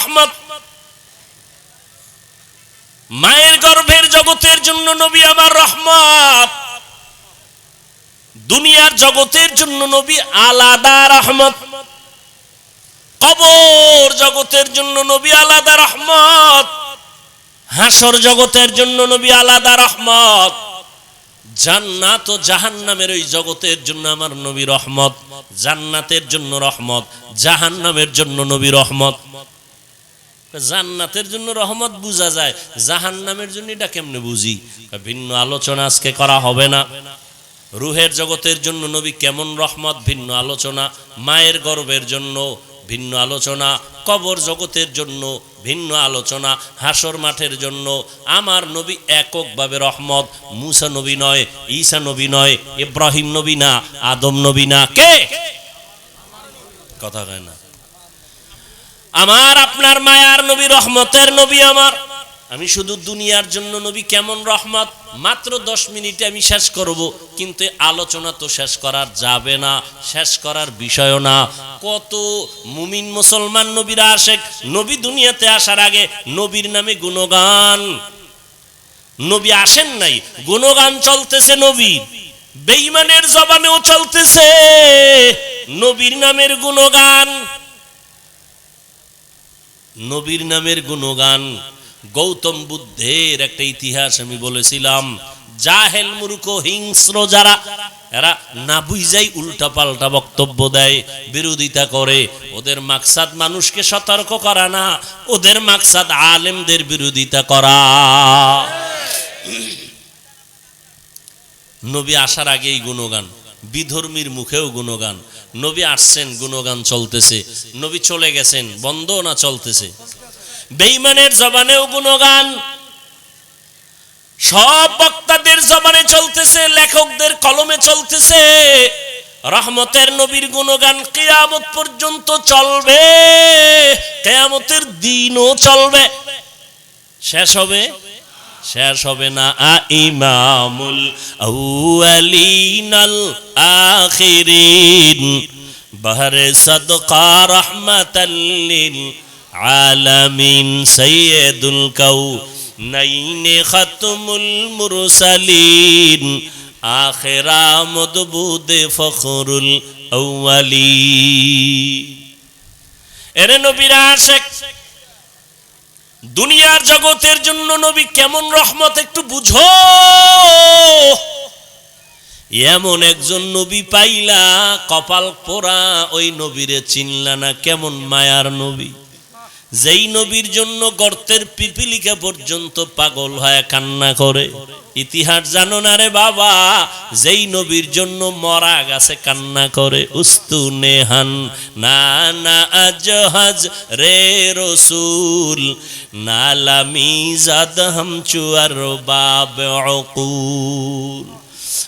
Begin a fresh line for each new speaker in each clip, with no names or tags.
রহমত মায়ের গর্ভের জগতের জন্য নবী আমার রহমত। দুনিয়ার জগতের জন্য নবী আলাদা রহমত। কবর জগতের জন্য নবী আলাদা রহমত। হাসর জগতের জন্য নবী আলাদা রহমত। জান্নাত ও জাহান্নামের ওই জগতের জন্য আমার নবী রহমত। জান্নাতের জন্য রহমত, জাহান্নামের জন্য নবী রহমত। জান্নাতের জন্য রহমত বোঝা যায়, জাহান্নামের জন্য এটা কেমনে বুঝি? ভিন্ন আলোচনা আজকে করা হবে না। রুহের জগতের জন্য নবী কেমন রহমত, ভিন্ন আলোচনা। মায়ের গর্বের জন্য ভিন্ন আলোচনা। কবর জগতের জন্য ভিন্ন আলোচনা। হাসর মাঠের জন্য আমার নবী এককভাবে রহমত। মুসা নবী নয়, ঈসা নবী নয়, ইব্রাহিম নবী না, আদম নবী না, কে? কথা কয় না। আমার, আপনার মায়ার নবী, রহমতের নবী আমার। আমি শুধু দুনিয়ার জন্য নবী, কেমন রহমত? মাত্র দশ মিনিটে আমি শেষ করব, কিন্তু আলোচনা তো শেষ করার যাবে না, শেষ করার বিষয় না। কত মুমিন মুসলমান নবীরা আসে নবী দুনিয়াতে আসার আগে নবীর নামে গুণগান। নবী আসেন নাই, গুণগান চলতেছে নবীর বেইমানের জবানেও চলতেছে, নবীর নামের গুণগান। নবীর নামের গুণগান। গৌতম বুদ্ধের একটা ইতিহাস আমি বলেছিলাম, জাহেল মূর্খ হিংস্র যারা, এরা না বুঝাই উল্টা পাল্টা বক্তব্য দেয়, বিরোধিতা করে। ওদের মাকসাদ মানুষকে সতর্ক করা না, ওদের মাকসাদ আলেমদের বিরোধিতা করা। নবী আসার আগেই গুণগান। বিধর্মীর মুখেও গুণগান। নবী আসছেন, গুণগান চলতেছে। নবী চলে গেছেন বন্ধ না চলতেছে। বেইমানের জবানেও গুণগান। সব বক্তাদের জবানে চলতেছে, লেখকদের কলমে চলতেছে। রহমতের নবীর গুণগান কেয়ামত পর্যন্ত চলবে। কেয়ামতের দিনও চলবে। শেষ হবে। শেষ হবে না ইমামুল আউয়ালিনাল আখিরিন। বহরে সদকা রহমাতাল্লিল আলামিন সৈয়দুল কাউ নাইনে খতমুল মুরসালিন। আখেরা মদবুদে ফখরুল আউয়ালি। এরে নবীরা আশেক দুনিয়ার জগতের জন্য নবী কেমন রহমত একটু বুঝো। এমন একজন নবী পাইলা, কপাল পোড়া, ওই নবীরে চিনলা না কেমন মায়ার নবী। যেই নবীর জন্য গর্তের পিপিলিকা পর্যন্ত পাগল হয় কান্না করে। ইতিহাস জানো না রে বাবা, যেই নবীর জন্য মরা গাছে কান্না করে। উস্তু নেহান, না না আজহাজ রে রসুল নালামি জাদ, হাম চুয়ার বাব, অকুল।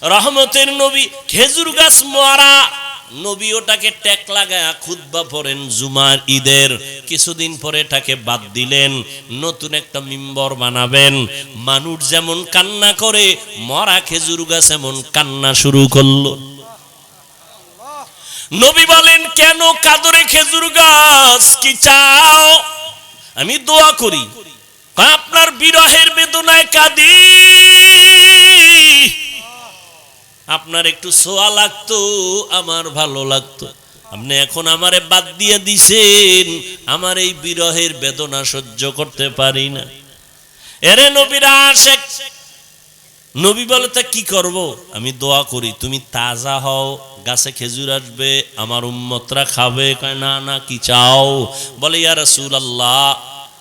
রহমতের নবী খেজুর গাছ মরা নবী ওটাকে ট্যাক লাগায় খুদ্া পড়েন জুমার ঈদের। কিছুদিন পরে এটাকে বাদ দিলেন, নতুন একটা মিম্বর বানাবেন। মানুষ যেমন কান্না করে, মরা খেজুর গাছ এমন কান্না শুরু করল। নবী বলেন, কেন কাদরে খেজুর গাছ? কি চাও? আমি দোয়া করি। আপনার বিরহের বেদনায় কাঁদি। আপনার একটু সোয়া লাগতো, আমার ভালো লাগতো। আপনি এখন আমারে বাদ দিয়ে দিছেন, আমার এই বিরহের বেদনা সহ্য করতে পারি না। এরে নবীরা আসে নবী বলে, তা কি করব? আমি দোয়া করি, তুমি তাজা হও, গাছে খেজুর আসবে, আমার উম্মতরা খাবে। কয়, না না, কি চাও? বলে, ইয়া রাসূল আল্লাহ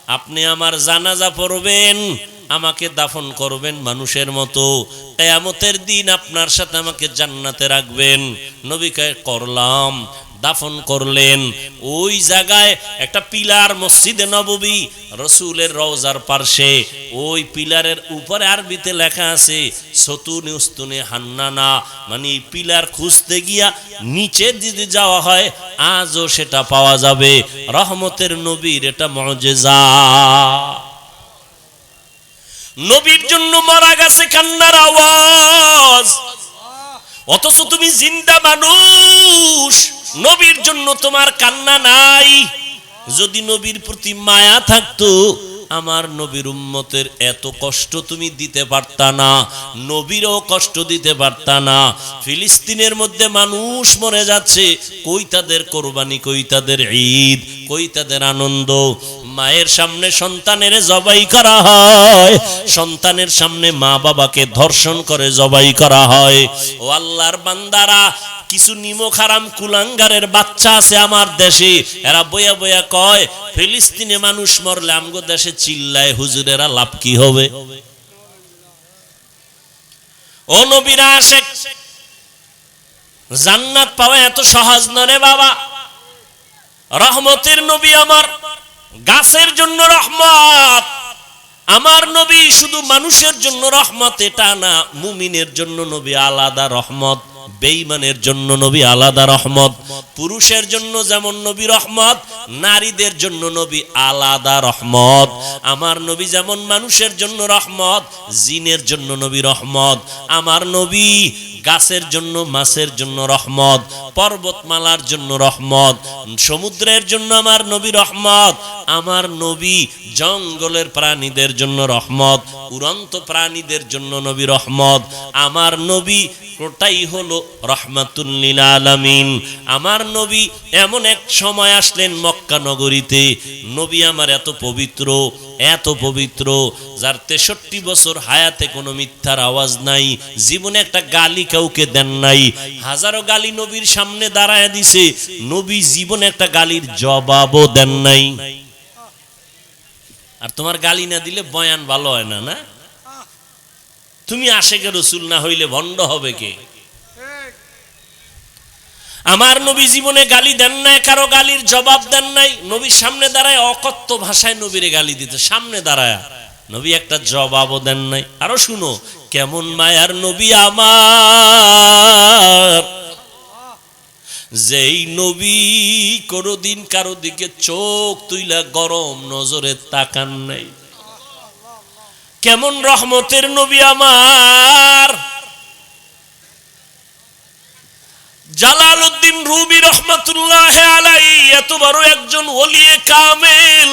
আপনি আমার জানাজা পড়বেন আমাকে দাফন করবেন মানুষের মতো। কেয়ামতের দিন আপনার সাথে আমাকে জান্নাতে রাখবেন। নবীকে করলাম, দাফন করলেন। ওই জায়গায় একটা পিলার মসজিদে নববী, রসুলের রওজার পার্শ্বে। ওই পিলারের উপরে আরবিতে লেখা আছে, সতুনে উস্তুনে হান্নানা। মানে পিলার খুঁজতে গিয়া নিচে যদি যাওয়া হয়, আজও সেটা পাওয়া যাবে। রহমতের নবীর এটা মজেজা। নবীর জন্য মারা গেছে কান্নার আওয়াজ। অথচ তুমি জিন্দা মানুষ, নবীর জন্য তোমার কান্না নাই। যদি নবীর প্রতি মায়া থাকতো আমার নবীর উম্মতের এত কষ্ট তুমি দিতে পারতা না, নবীরও কষ্ট দিতে পারতা না। ফিলিস্তিনের মধ্যে মানুষ মরে যাচ্ছে, কই তাদের কোরবানি, কই তাদের ঈদ, কই তাদের আনন্দ? মায়ের সামনে সন্তানের জবাই করা হয়, সন্তানের সামনে মা বাবাকে ধর্ষণ করে জবাই করা হয়। ও আল্লাহর বান্দারা কিছু নিমক হারাম কুলাঙ্গারের বাচ্চা আছে আমার দেশে। এরা বয়া বয়া কয়, ফিলিস্তিনে মানুষ মরলে আমগো দেশে চিল্লায়, হুজুরেরা লাভ কি হবে? ও নবীরা আসে জান্নাত পাওয়া এত সহজ নরে বাবা। রহমতের নবী আমার, গাছের জন্য রহমত। আমার নবী শুধু মানুষের জন্য রহমত, এটা না, মুমিনের জন্য নবী আলাদা রহমত, বেঈমানের জন্য নবী আলাদা রহমত, পুরুষের জন্য যেমন নবী রহমত, নারীদের জন্য নবী আলাদা রহমত। আমার নবী যেমন মানুষের জন্য রহমত, জিনের জন্য নবী রহমত। আমার নবী গাছের জন্য, মাছের জন্য রহমত, পর্বতমালার জন্য রহমত, সমুদ্রের জন্য আমার নবী রহমত, আমার নবী জঙ্গলের প্রাণীদের জন্য রহমত, উড়ন্ত প্রাণীদের জন্য নবী রহমত, আমার নবী ওটাই হলো রহমাতুল্লিল আলামিন। আমার নবী এমন এক সময় আসলেন মক্কা নগরীতে, নবী আমার এত পবিত্র এত পবিত্র, যার তেষট্টি বছর হায়াতে কোনো মিথ্যার আওয়াজ নাই, জীবনে একটা গালি কাউকে দেন নাই, হাজারো গালি নবীর সামনে দাঁড়ায় দিছে, নবী জীবনে একটা গালির জবাবও দেন নাই। আর তোমার গালি না দিলে বয়ান ভালো হয় না না? তুমি আশেকে রসুল না হইলে ভণ্ড হবে কে? আমার নবী জীবনে গালি দেন নাই, কারও গালির জবাব দেন নাই। নবীর সামনে দাঁড়ায় অকথ্য ভাষায় নবীরে গালি দিতে, সামনে দাঁড়ায়। নবী একটা জবাবও দেন নাই। আরও শুনো, কেমন মায়ার নবী আমার। যেই নবী কোনোদিন কারও দিকে চোখ তুইলা গরম নজরে তাকান নাই। কেমন রহমতের নবী আমার। জালালউদ্দিন রুবি রহমতুল্লাহ আলাই এত বড় একজন ওলিয়ে কামেল,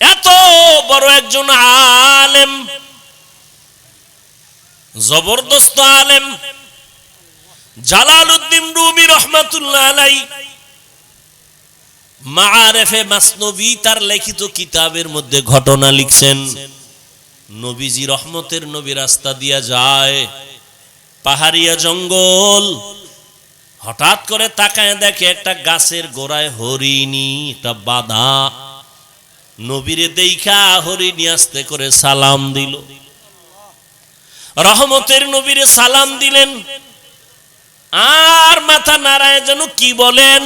এত বড় একজন আলেম, জবরদস্ত আলেম, জালালউদ্দিন রুবি রহমতুল্লাহ আলাই মাআরেফে মাসনবী তার লিখিত কিতাবের মধ্যে ঘটনা লিখছেন, নবীজি রহমতের নবী রাস্তা দিয়া যায়। পাহাড়িয়া জঙ্গল। হঠাৎ করে তাকায় দেখে একটা গাছের গোড়ায় হরিণী, একটা বাধা। নবীরে দেখা হরিণী আসতে করে সালাম দিল। রহমতের নবীরে সালাম দিলেন। আর মাথা নারায় যেন কি বলেন?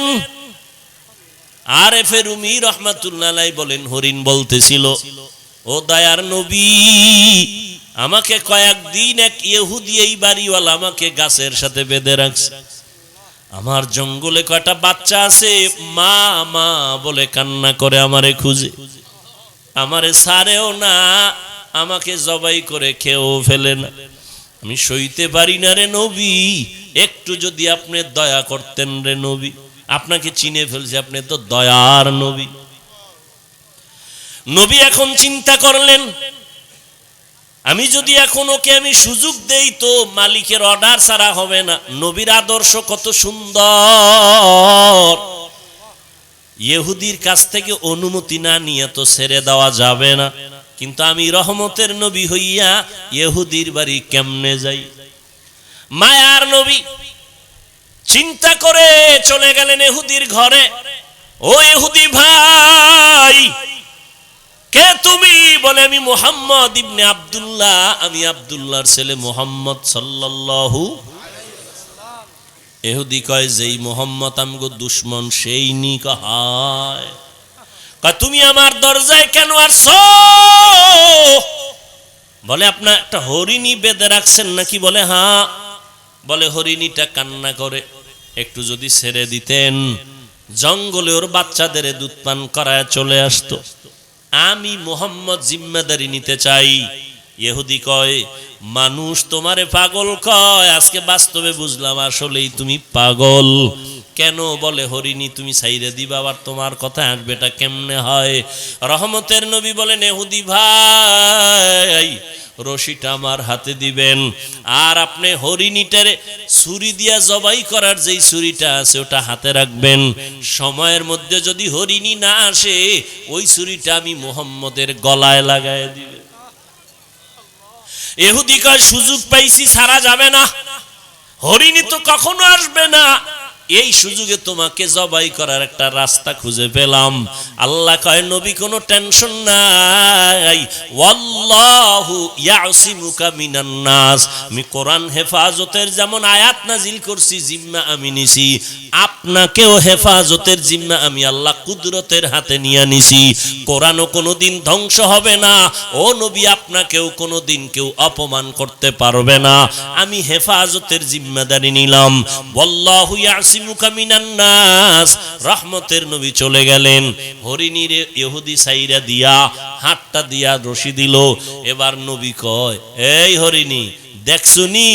আর এফে রুমি রহমাতুল্লাহ বলেন, হরিণ বলতেছিল, ও দয়ার নবী আমাকে কয়েকদিন এক ইহুদি এই বাড়িওয়ালা আমাকে গাছের সাথে বেঁধে রাখছে। আমার জঙ্গলে কয়টা বাচ্চা আছে? মা মা বলে কান্না করে আমারে খুঁজে। আমারে সারেও না, আমাকে জবাই করে খেয়েও ফেলে না। আমি সইতে পারি না রে নবী, একটু যদি আপনি দয়া করতেন রে নবী। আপনাকে চিনে ফেলছে, আপনি তো দয়ার নবী। নবী এখন চিন্তা করলেন আমি যদি এখন ওকে আমি সুযোগ দেই তো মালিকের অর্ডার ছাড়া হবে না। নবীর আদর্শ কত সুন্দর। ইহুদির কাছ থেকে অনুমতি না নিয়ে তো ছেড়ে দেওয়া যাবে না। কিন্তু আমি রহমতের নবী হইয়া ইহুদির বাড়ি কেমনে যাই? মায়ার নবী চিন্তা করে চলে গেলেন এহুদির ঘরে। ও এহুদি ভাই কে তুমি? বলে, আমি মোহাম্মদ ইবনে আব্দুল্লাহ। আমি আব্দুল্লাহর ছেলে মোহাম্মদ সাল্লাল্লাহু এহুদি কয়, যেই মোহাম্মদ আমগো দুশ্মন, সেই নি কহায় তুমি আমার দরজায় কেন আসছো? বলে, আপনার একটা হরিণী বেঁধে রাখছেন নাকি? বলে হ্যাঁ। বলে, হরিণীটা কান্না করে। একটু যদি ছেড়ে দিতেন, জঙ্গলে ওর বাচ্চাদের দুধ পান করায় চলে আসতো। আমি মোহাম্মদ জিম্মেদারি নিতে চাই। ইহুদি কয়, মানুষ তোমারে পাগল কয়। আজকে বাস্তবে বুঝলাম আসলেই তুমি পাগল। কেন বলে, হরিণী, তুমি সাইরে দিবা আবার তোমার কথা আসবে এটা কেমনে হয়? রহমতের নবী বলেন এহুদি ভাই রশিটা আমার হাতে দিবেন। আর আপনি হরিণীটারে ছুরি দিয়া জবাই করার যেই ছুরিটা আছে, ওটা হাতে রাখবেন। সময়ের মধ্যে যদি হরিণী না আসে, ওই ছুরিটা আমি মোহাম্মদের গলায় লাগায় দিবে। এহুদি কয়, সুযোগ পাইছি, ছাড়া যাবে না। হরিণী তো কখনো আসবে না। এই সুযোগে তোমাকে জবাই করার একটা রাস্তা খুঁজে পেলাম। আল্লাহ কয়, নবী, কোনো টেনশন নাই। ওয়াল্লাহু ইয়াসিমুকা মিনান নাস। আমি কোরআন হেফাজতের যেমন আয়াত নাজিল করছি, জিম্মা আমি নিছি। আপনাকেও হেফাজতের জিম্মা আমি আল্লাহ কুদরতের হাতে নিয়ে নিছি। কোরআনও কোনোদিন ধ্বংস হবে না। ও নবী, আপনাকেও কোনোদিন কেউ অপমান করতে পারবে না। আমি হেফাজতের জিম্মাদারি নিলাম। ওয়াল্লাহু মিনান নাস। রহমতের নবী চলে গেলেন। হরিণীর ইহুদি সাইরা দিয়া, হাতটা দিয়া রশি দিল। এবার নবী কয়, এই হরিণী দেখছুনি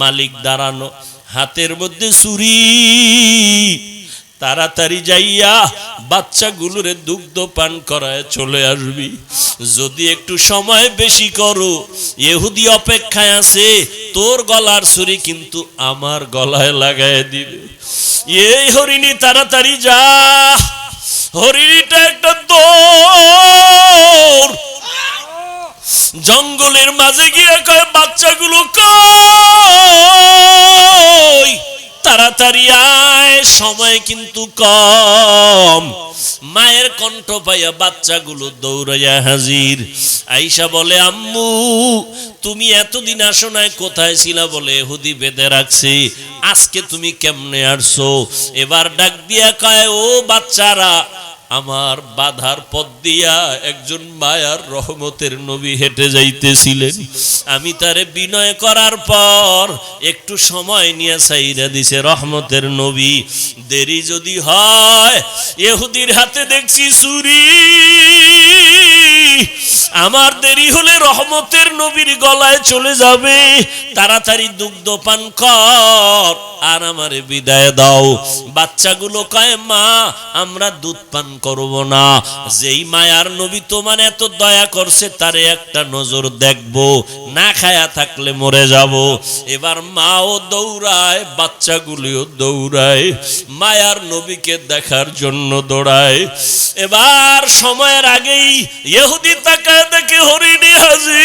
মালিক দাঁড়ানো, হাতের মধ্যে চুরি তাড়াতাড়ি যাইয়া বাচ্চাগুলোরে দুগ্ধ পান করায় চলে আসবি। যদি একটু সময় বেশি করো এহুদি অপেক্ষায় আছে তোর গলার ছুরি কিন্তু আমার গলায় লাগায় দিবে। এই হরিণী, তাড়াতাড়ি যা। হরিণীটা একটা দৌড়। জঙ্গলের মাঝে গিয়ে কয়, বাচ্চাগুলো কই? তাড়াতাড়ি আয়, সময় কিন্তু কম। মায়ের কণ্ঠ পাইয়া বাচ্চাগুলো দৌড়াইয়া হাজির। আইসা বলে, আম্মু, তুমি এতদিন আসো নাই কোথায় ছিলা? বলে, হুদি বেঁধে রাখছি। আজকে তুমি কেমনে আসছো? এবার ডাক দিয়া কয়, ও বাচ্চারা আমার বাধার পথ দিয়া একজন মায়ার রহমতের নবী হেঁটে যাইতেছিলেন। আমি তারে বিনয় করার পর একটু সময় নিয়ে সাইরা দিছে, রহমতের নবী, দেরি যদি হয় এহুদির হাতে দেখছি চুরি। আমার দেরি হলে রহমতের নবীর গলায় চলে যাবে। তাড়াতাড়ি দুগ্ধ পান কর আর আমারে বিদায় দাও। বাচ্চাগুলো কয়, মা, আমরা দুধ পান করব না। যেই মায়ার নবী তোমার এত দয়া করছে, তারে একটা নজর দেখব, না খায়া থাকলে মরে যাব। এবার মাও দৌড়ায়, বাচ্চাগুলিও দৌড়ায়, মায়ার নবীকে দেখার জন্য দৌড়ায়। এবার সময়ের আগেই ইহুদি তাকায় দেখে হরিণী হাজির।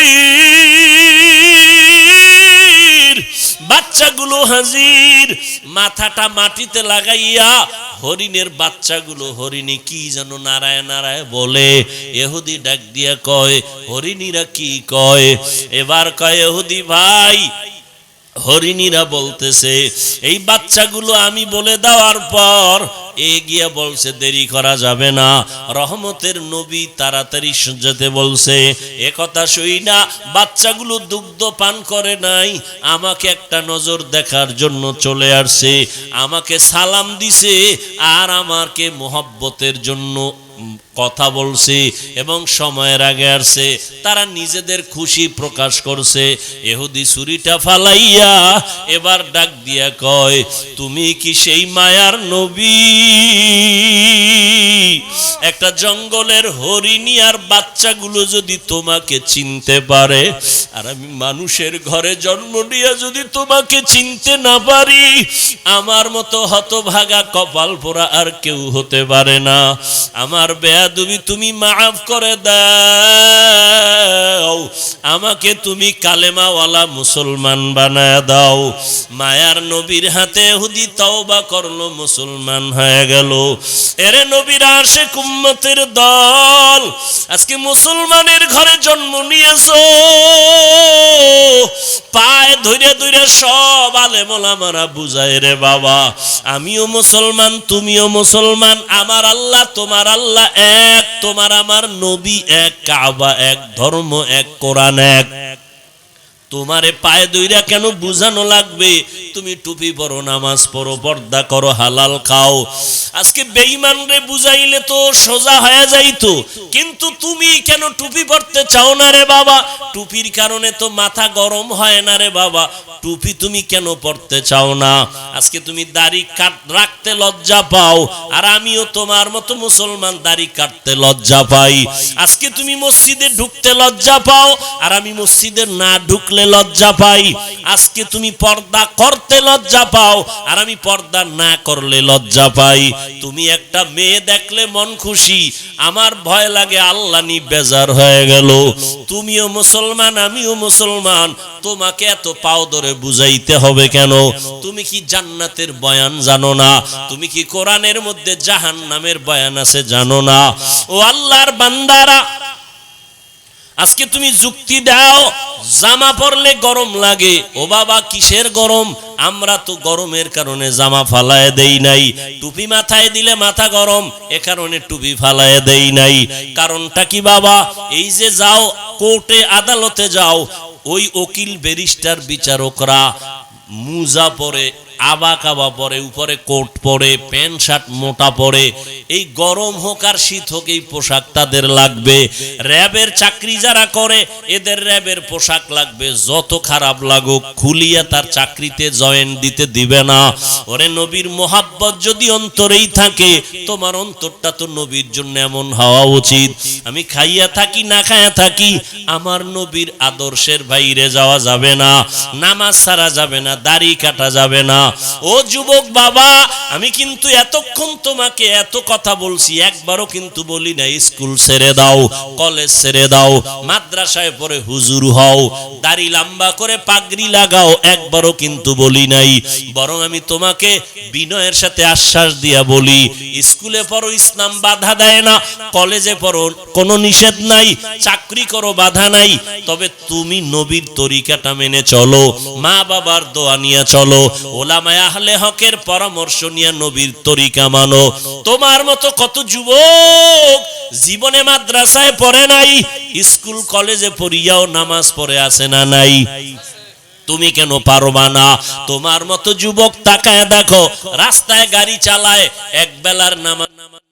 বাচ্চাগুলো হাজির, মাথাটা মাটিতে লাগাইয়া হরিণের বাচ্চাগুলো, হরিণী কি যেন নারায় নারায় বলে। এহুদি ডাক দিয়া কয়, হরিণীরা কি কয়? এবার কয়, এহুদি ভাই হরিণীরা বলতেছে, এই বাচ্চাগুলো আমি বলে দেওয়ার পর এ গিয়া বলছে, দেরি করা যাবে না। রহমতের নবী তাড়াতাড়ি যেতে বলছে, এ কথা শুই না, বাচ্চাগুলো দুগ্ধ পান করে নাই, আমাকে একটা নজর দেখার জন্য চলে আসছে, আমাকে সালাম দিছে আর আমাকে মোহব্বতের জন্য কথা বলছে এবং সময়ের আগে আসছে, তারা নিজেদের খুশি প্রকাশ করছে। এহুদি ছুরিটা ফালাইয়া এবার ডাক দিয়া কয়, তুমি কি সেই মায়ার নবী? একটা জঙ্গলের হরিণী আর বাচ্চাগুলো যদি তোমাকে চিনতে পারে, আর আমি মানুষের ঘরে জন্ম নিয়ে যদি তোমাকে চিনতে না পারি, আমার মতো হতভাগা কপাল পোড়া আর কেউ হতে পারে না। আমার বেয়াদুবি তুমি মাফ করে দাও। আমাকে তুমি কালেমাওয়ালা মুসলমান বানায় দাও। মায়ার নবীর হাতে হুদি তওবা করল মুসলমান হয়ে গেল। এরে নবীর আসে কুম্মতের দল, আজকে মুসলমানের ঘরে জন্ম নিয়েছো। পায়ে ধরে ধরে সব আলেমোলামারা বুঝায় রে বাবা, আমিও মুসলমান, তুমিও মুসলমান, আমার আল্লাহ, তোমার আল্লাহ এক তোমার আমার নবী এক কাবা এক ধর্ম এক কোরআন এক। তোমারে পায়ে দইরা কেন বুঝানো লাগবে? তুমি টুপি পরো, নামাজ পড়ো, পর্দা করো, হালাল খাও। আজকে বেঈমান রে বুঝাইলে তো সোজা হয়ে যাইতো। কিন্তু তুমি কেন টুপি পরতে চাও না রে বাবা? টুপির কারণে তো মাথা গরম হয় না রে বাবা। টুপি তুমি কেন পড়তে চাও না? আজকে তুমি দাড়ি কাট, রাখতে লজ্জা পাও। আর আমিও তোমার মতো মুসলমান, দাড়ি কাটতে লজ্জা পাই। আজকে তুমি মসজিদে ঢুকতে লজ্জা পাও। আর আমি মসজিদে না ঢুকলে লজ্জা পাই। আজকে তুমি পর্দা করতে লজ্জা পাও, আর আমি পর্দা না করলে লজ্জা পাই। তুমি একটা মেয়ে দেখলে মন খুশি, আমার ভয় লাগে আল্লাহ নি বেজার হয়ে গেল। তুমিও মুসলমান, আমিও মুসলমান, তোমাকে এত পাও ধরে বুঝাইতে হবে কেন? তুমি কি জান্নাতের বয়ান জানো না? তুমি কি কোরআনের মধ্যে জাহান নামের বয়ান আছে জানো না? ও আল্লাহর বান্দারা আজকে তুমি যুক্তি দাও, জামা পরলে গরম লাগে। ও বাবা, কিসের গরম? আমরা তো গরমের কারণে জামা ফালায় দেই নাই। টুপি মাথায় দিলে মাথা গরম, এ কারণে টুপি ফালায় দেই নাই। কারণটা কি বাবা? এই যে যাও, কোর্টে আদালতে যাও, ওই উকিল ব্যারিস্টার বিচারকরা মুজা পরে আবা কাবা পরে, উপরে কোট পরে, প্যান্ট শার্ট মোটা পরে, এই গরম হোক আর শীত হোক, এই পোশাক তাদের লাগবে। র্যাবের চাকরি যারা করে, এদের র্যাবের পোশাক লাগবে। যত খারাপ লাগুক, খুলিয়া তার চাকরিতে জয়েন দিতে দিবে না। ওরে নবীর মোহাব্বত যদি অন্তরেই থাকে, তোমার অন্তরটা তো নবীর জন্য এমন হওয়া উচিত। আমি খাইয়া থাকি, না খাইয়া থাকি, আমার নবীর আদর্শের বাইরে যাওয়া যাবে না। নামাজ ছাড়া যাবে না, দাড়ি কাটা যাবে না। ও যুবক বাবা, আমি কিন্তু এতক্ষণ তোমাকে এত কথা বলছি, একবারও কিন্তু বলি না স্কুল ছেড়ে দাও, কলেজ ছেড়ে দাও, মাদ্রাসায় পরে হুজুর হও, দাড়ি লম্বা করে পাগড়ি লাগাও, একবারও কিন্তু বলি নাই। বরং আমি তোমাকে বিনয়ের সাথে আশ্বাস দিয়া বলি, স্কুলে পড়ো, ইসলাম বাধা দেয় না, কলেজে পড়ো, কোনো নিষেধ নাই, চাকরি করো, বাধা নাই, তবে তুমি নবীর তরিকাটা মেনে চলো, মা বাবার দোয়া নিয়ে চলো আহলে হকের পরামর্শ নিয়ে নবীর তরিকা মানো। তোমার মতো কত যুবক জীবনে মাদ্রাসায় পড়ে নাই, স্কুল, কলেজে পড়িয়াও নামাজ পড়ে আসে না নাই? তুমি কেন পারবা না? তোমার মতো যুবক তাকায় দেখো, রাস্তায় গাড়ি চালায় এক বেলার নামাজ